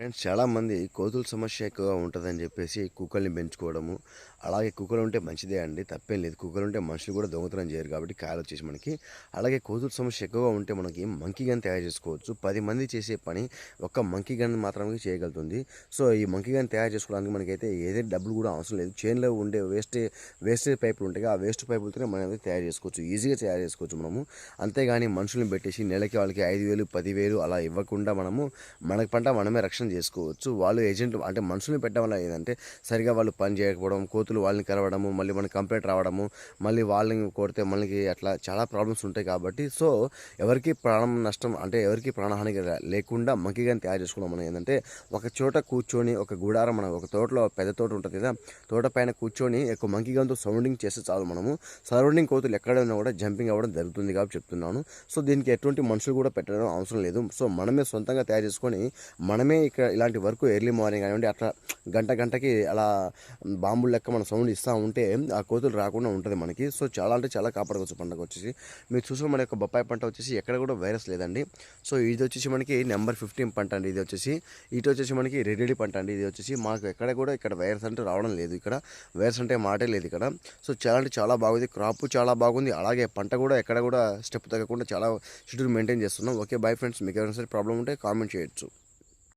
Friends చాలామంది కోతుల సమస్య ఎక్కువగా ఉంటుందని చెప్పేసి కుక్కల్ని పెంచుకోవడము. అలాగే కుక్కలు ఉంటే మంచిదే అండి తప్పేం లేదు. కుక్కలు ఉంటే మనుషులు కూడా దొంగతనం చేయరు కాబట్టి కాయలు వచ్చేసి మనకి. అలాగే కోతుల సమస్య ఎక్కువగా ఉంటే మనకి మంకీ గన్ తయారు చేసుకోవచ్చు. పది మంది చేసే పని ఒక్క మంకీ గన్ మాత్రమే చేయగలుగుతుంది. సో ఈ మంకీ గన్ తయారు చేసుకోవడానికి మనకైతే ఏదైతే డబ్బులు కూడా అవసరం లేదు. చైన్లో ఉండే వేస్ట్ వేస్టేజ్ పైపులు ఉంటాయి ఆ వేస్ట్ పైపులతోనే మనం తయారు చేసుకోవచ్చు. ఈజీగా తయారు చేసుకోవచ్చు మనము. అంతేగాని మనుషులను పెట్టేసి నెలకి వాళ్ళకి ఐదు వేలు పదివేలు అలా ఇవ్వకుండా మనము మనకి పంట మనమే రక్షణ చేసుకోవచ్చు. వాళ్ళు ఏజెంట్ అంటే మనుషుల్ని పెట్టడం వల్ల ఏంటంటే సరిగా వాళ్ళు పని చేయకపోవడం కోతులు వాళ్ళని కరవడము మళ్ళీ మనకి కంప్లైంట్ రావడము మళ్ళీ వాళ్ళని కొడితే మనకి అట్లా చాలా ప్రాబ్లమ్స్ ఉంటాయి కాబట్టి సో ఎవరికి ప్రాణం నష్టం అంటే ఎవరికి ప్రాణహాని లేకుండా మంకీగాని తయారు చేసుకున్నాం మనం ఏంటంటే ఒక చోట కూర్చొని ఒక గుడారం మనం ఒక తోటలో పెద్ద తోట ఉంటుంది కదా తోట పైన కూర్చొని ఎక్కువ మంకీగాంతో సౌండింగ్ చేస్తే చాలు మనము. సరౌండింగ్ కోతులు ఎక్కడ ఉన్నా కూడా జంపింగ్ అవ్వడం జరుగుతుంది కాబట్టి చెప్తున్నాను. సో దీనికి ఎటువంటి మనుషులు కూడా పెట్టడం అవసరం లేదు. సో మనమే సొంతంగా తయారు చేసుకొని మనమే ఇక్కడ ఇలాంటి వర్క్ ఎర్లీ మార్నింగ్ కానివ్వండి అట్లా గంట గంటకి అలా బాంబులు లెక్క మన సౌండ్ ఇస్తూ ఉంటే ఆ కోతులు రాకుండా ఉంటుంది మనకి. సో చాలా అంటే చాలా కాపాడుకోవచ్చు పండుగ వచ్చేసి. మీరు చూసిన మన యొక్క బొప్పాయి పంట వచ్చేసి ఎక్కడ కూడా వైరస్ లేదండి. సో ఇది వచ్చేసి మనకి నెంబర్ ఫిఫ్టీన్ పంట అండి ఇది వచ్చేసి. ఇటు వచ్చేసి మనకి రెడీ పంట అండి ఇది వచ్చేసి. మాకు ఎక్కడ కూడా ఇక్కడ వైరస్ అంటే రావడం లేదు ఇక్కడ. వైరస్ అంటే మాటే లేదు ఇక్కడ. సో చాలా అంటే చాలా బాగుంది. క్రాప్ చాలా బాగుంది. అలాగే పంట కూడా ఎక్కడ కూడా స్టెప్ తగ్గకుండా చాలా షెడ్యూల్ మెయింటైన్ చేస్తున్నాం. Okay bye friends. మీకు ఎవరైనా సరే ప్రాబ్లం ఉంటే కామెంట్ చేయొచ్చు.